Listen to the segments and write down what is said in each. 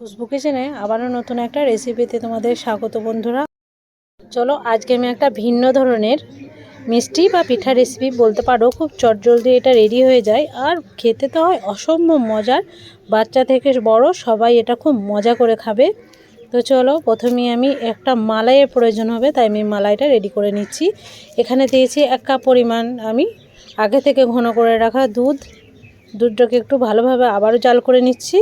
খুশবু কিচেনে আবারও নতুন একটা রেসিপিতে তোমাদের স্বাগত বন্ধুরা। চলো, আজকে আমি একটা ভিন্ন ধরনের মিষ্টি বা পিঠা রেসিপি বলতে পারো। খুব চটজলদি এটা রেডি হয়ে যায়। আর খেতে তো হয় অসম্ভব মজার। বাচ্চা থেকে বড় সবাই এটা খুব মজা করে খাবে। তো চলো, প্রথমে আমি একটা মালাইয়ের প্রয়োজন হবে, তাই আমি মালাইটা রেডি করে নিচ্ছি। এখানে দিয়েছি এক কাপ পরিমাণ আমি আগে থেকে ঘন করে রাখা দুধ। দুধটাকে একটু ভালোভাবে আবারও জাল করে নিচ্ছি।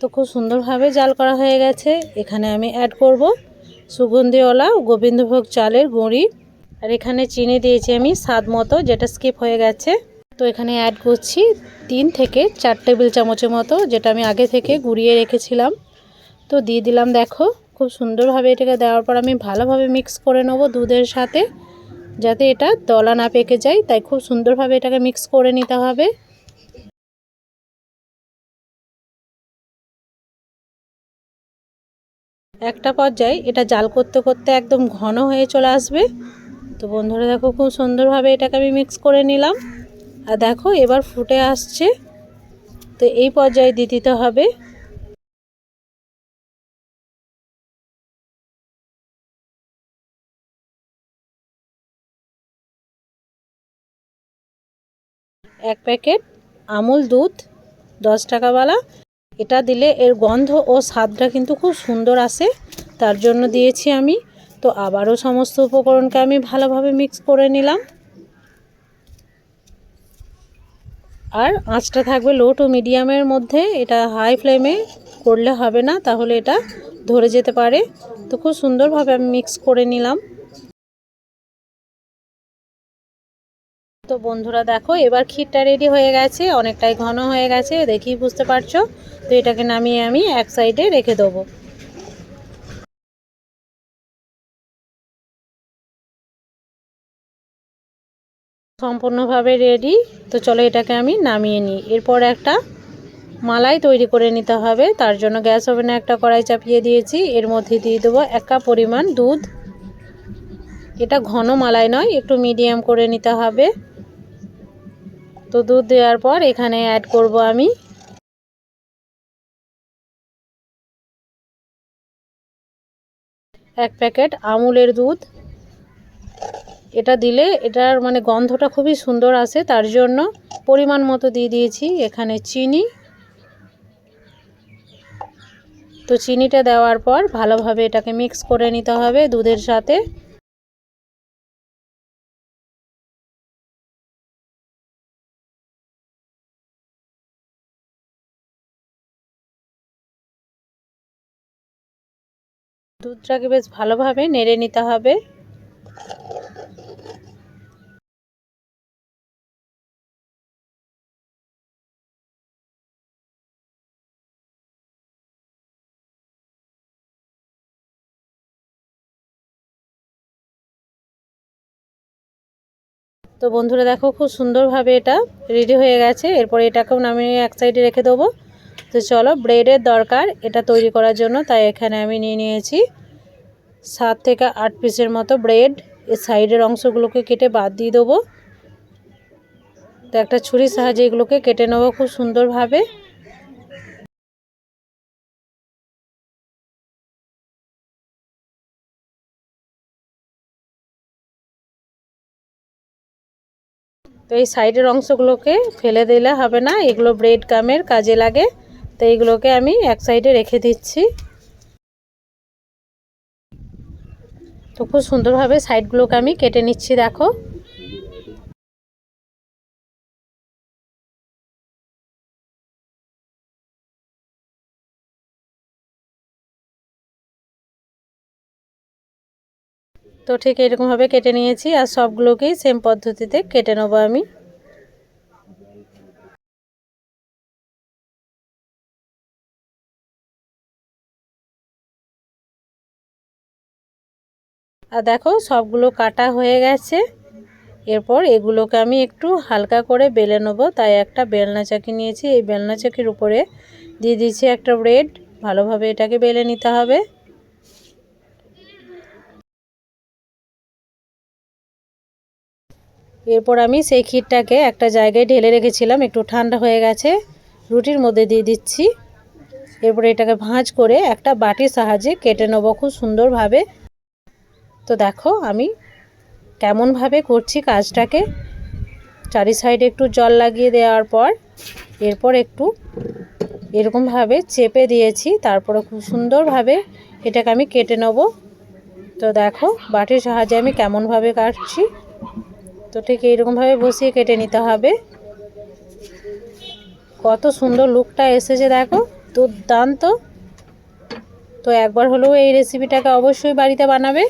তো খুব সুন্দরভাবে জাল করা হয়ে গেছে। এখানে আমি অ্যাড করব সুগন্ধিওয়ালা গোবিন্দভোগ চালের গুঁড়ি। আর এখানে চিনি দিয়েছি আমি স্বাদ মতো, যেটা স্কিপ হয়ে গেছে। তো এখানে অ্যাড করছি তিন থেকে চার টেবিল চামচের মতো, যেটা আমি আগে থেকে গুঁড়িয়ে রেখেছিলাম। তো দিয়ে দিলাম, দেখো, খুব সুন্দরভাবে এটাকে দেওয়ার পর আমি ভালোভাবে মিক্স করে নেব দুধের সাথে, যাতে এটা দলা না পেকে যায়। তাই খুব সুন্দরভাবে এটাকে মিক্স করে নিতে হবে। একটা পর্যায়ে এটা জাল করতে করতে একদম ঘন হয়ে চলে আসবে। তো বন্ধুরা দেখো খুব সুন্দরভাবে এটাকে আমি মিক্স করে নিলাম। আর দেখো এবার ফুটে আসছে। তো এই পর্যায়ে দিয়ে দিতে হবে। এক প্যাকেট আমুল দুধ, দশ টাকাওয়ালা এটা দিলে এর গন্ধ ও স্বাদটা কিন্তু খুব সুন্দর আসে, তার জন্য দিয়েছি আমি। তো আবারও সমস্ত উপকরণকে আমি ভালোভাবে মিক্স করে নিলাম। আর আঁচটা থাকবে লো টু মিডিয়ামের মধ্যে, এটা হাই ফ্লেমে করলে হবে না, তাহলে এটা ধরে যেতে পারে। তো খুব সুন্দরভাবে আমি মিক্স করে নিলাম। তো বন্ধুরা দেখো, এবার ক্ষীরটা রেডি হয়ে গেছে, অনেকটাই ঘন হয়ে গেছে দেখি বুঝতে পারছ? তো এটাকে নামিয়ে আমি এক সাইডে রেখে দেবো। সম্পূর্ণভাবে রেডি তো চলো এটাকে আমি নামিয়ে নিই। এরপর একটা মালাই তৈরি করে নিতে হবে, তার জন্য গ্যাস ওভেনে একটা কড়াই চাপিয়ে দিয়েছি, এর মধ্যে দিয়ে দেবো এক পরিমাণ দুধ। এটা ঘন মালাই নয়, একটু মিডিয়াম করে নিতে হবে। তো দুধ দেওয়ার পর এখানে অ্যাড করব আমি এক প্যাকেট আমুলের দুধ। এটা দিলে এটার মানে গন্ধটা খুবই সুন্দর আসে, তার জন্য পরিমাণ মতো দিয়ে দিয়েছি এখানে চিনি। তো চিনিটা দেওয়ার পর ভালোভাবে এটাকে মিক্স করে নিতে হবে দুধের সাথে। দুধটাকে বেশ ভালোভাবে নেড়ে নিতে হবে। তো বন্ধুরা দেখো খুব সুন্দরভাবে এটা রেডি হয়ে গেছে। এরপর এটাকেও নামিয়ে এক সাইডে রেখে দেবো। তো চলো ব্রেডের দরকার, এটা তৈরি করার জন্য, তাই এখানে আমি নিয়ে নিয়েছি সাত থেকে আট পিসের মতো ব্রেড এর সাইডের অংশগুলোকে কেটে বাদ দিয়ে দেবো। তো একটা ছুরির সাহায্যে এগুলোকে কেটে নেব খুব সুন্দরভাবে। তো এই সাইডের অংশগুলোকে ফেলে দিলে হবে না, এগুলো ব্রেড কামের কাজে লাগে। তো এইগুলোকে আমি এক সাইডে রেখে দিচ্ছি। তো খুব সুন্দরভাবে সাইডগুলোকে আমি কেটে নিচ্ছি, দেখো। তো ঠিক এরকমভাবে কেটে নিয়েছি আর সবগুলোকেই সেম পদ্ধতিতে কেটে নেব আমি। আর দেখো, সবগুলো কাটা হয়ে গেছে। এরপর এগুলোকে আমি একটু হালকা করে বেলে নেব। তাই একটা বেলনা চাকি নিয়েছি। এই বেলনা চাকির উপরে দিয়ে দিয়েছি একটা ব্রেড ভালোভাবে এটাকে বেলে নিতে হবে। এরপর আমি সেই ক্ষীরটাকে একটা জায়গায় ঢেলে রেখেছিলাম। একটু ঠান্ডা হয়ে গেছে। রুটির মধ্যে দিয়ে দিচ্ছি। এরপর এটাকে ভাঁজ করে একটা বাটির সাহায্যে কেটে নেব খুব সুন্দরভাবে। তো দেখো, আমি কেমনভাবে করছি কাজটাকে। চারি সাইডে একটু জল লাগিয়ে দেওয়ার পর, এরপর একটু এরকমভাবে চেপে দিয়েছি, তারপরে খুব সুন্দরভাবে এটাকে আমি কেটে নেব। তো দেখো, বাটির সাহায্যে আমি কেমনভাবে কাটছি। তো ঠিক এইরকমভাবে বসিয়ে কেটে নিতে হবে। কত সুন্দর লুকটা এসেছে দেখো, দুর্দান্ত। তো একবার হলেও এই রেসিপিটাকে অবশ্যই বাড়িতে বানাবে।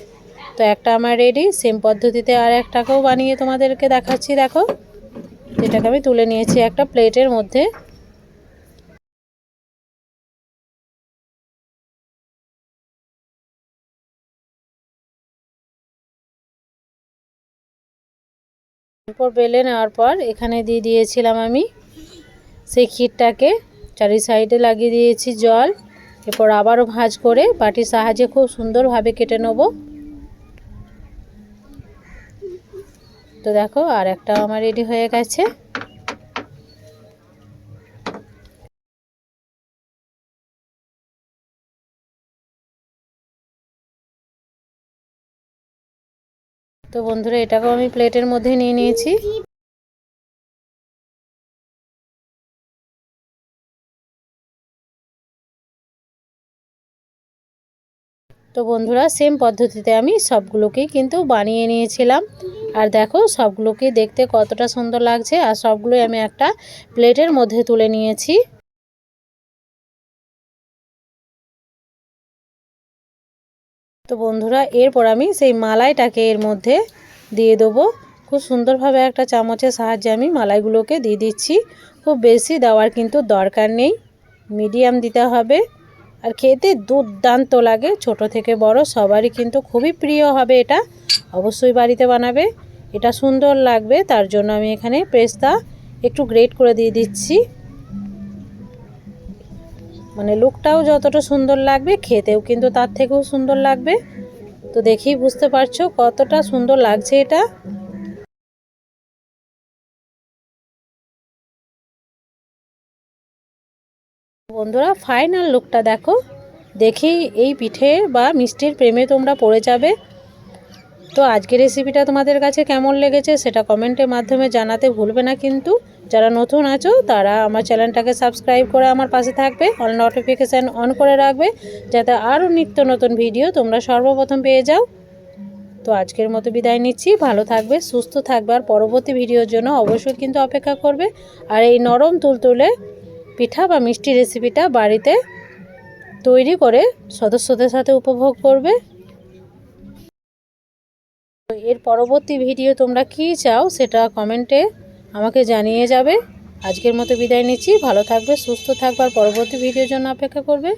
তো একটা আমার রেডি সেম পদ্ধতিতে আর একটাকেও বানিয়ে তোমাদেরকে দেখাচ্ছি, দেখো। এটাকে আমি তুলে নিয়েছি একটা প্লেটের মধ্যে। এরপর বেলে নেওয়ার পর এখানে দিয়ে দিয়েছিলাম আমি সেই ক্ষীরটাকে। চারি সাইডে লাগিয়ে দিয়েছি জল। এরপর আবারও ভাঁজ করে বাটির সাহায্যে খুব সুন্দরভাবে কেটে নেব। তো দেখো, আর একটা আমার রেডি হয়ে গেছে। তো বন্ধুরা, এটাকেও আমি প্লেটের মধ্যে নিয়ে নিয়েছি। তো বন্ধুরা সেম পদ্ধতিতে আমি সবগুলোকেই কিন্তু বানিয়ে নিয়েছিলাম। আর দেখো, সবগুলোকে দেখতে কতটা সুন্দর লাগছে। আর সবগুলোই আমি একটা প্লেটের মধ্যে তুলে নিয়েছি। তো বন্ধুরা, এরপর আমি সেই মালাইটাকে এর মধ্যে দিয়ে দেবো। খুব সুন্দরভাবে একটা চামচের সাহায্যে আমি মালাইগুলোকে দিয়ে দিচ্ছি। খুব বেশি দেওয়ার কিন্তু দরকার নেই। মিডিয়াম দিতে হবে। আর খেতে দুর্দান্ত লাগে, ছোট থেকে বড়, সবারই কিন্তু খুবই প্রিয় হবে এটা। অবশ্যই বাড়িতে বানাবে, এটা সুন্দর লাগবে, তার জন্য আমি এখানে পেস্তা একটু গ্রেট করে দিয়ে দিচ্ছি। মানে লুকটাও যতটা সুন্দর লাগবে, খেতেও কিন্তু তার থেকেও সুন্দর লাগবে। তো দেখেই বুঝতে পারছ কতটা সুন্দর লাগছে এটা। বন্ধুরা ফাইনাল লুকটা দেখো। দেখি এই পিঠে বা মিষ্টির প্রেমে তোমরা পড়ে যাবে। তো আজকের রেসিপিটা তোমাদের কাছে কেমন লেগেছে সেটা কমেন্টের মাধ্যমে জানাতে ভুলবে না কিন্তু। যারা নতুন আছো, তারা আমার চ্যানেলটাকে সাবস্ক্রাইব করে আমার পাশে থাকবে অল নোটিফিকেশান অন করে রাখবে, যাতে আরও নিত্য নতুন ভিডিও তোমরা সর্বপ্রথম পেয়ে যাও। তো আজকের মতো বিদায় নিচ্ছি। ভালো থাকবে, সুস্থ থাকবে, আর পরবর্তী ভিডিওর জন্য অবশ্যই কিন্তু অপেক্ষা করবে। আর এই নরম তুলতুলে পিঠা বা মিষ্টি রেসিপিটা বাড়িতে তৈরি করে সদস্যদের সাথে উপভোগ করবে। এর পরবর্তী ভিডিও তোমরা কি চাও সেটা কমেন্টে আমাকে জানিয়ে যাবে। আজকের মতো বিদায় নিচ্ছি। ভালো থাকবে, সুস্থ থাকবার পরবর্তী ভিডিওর জন্য অপেক্ষা করবে।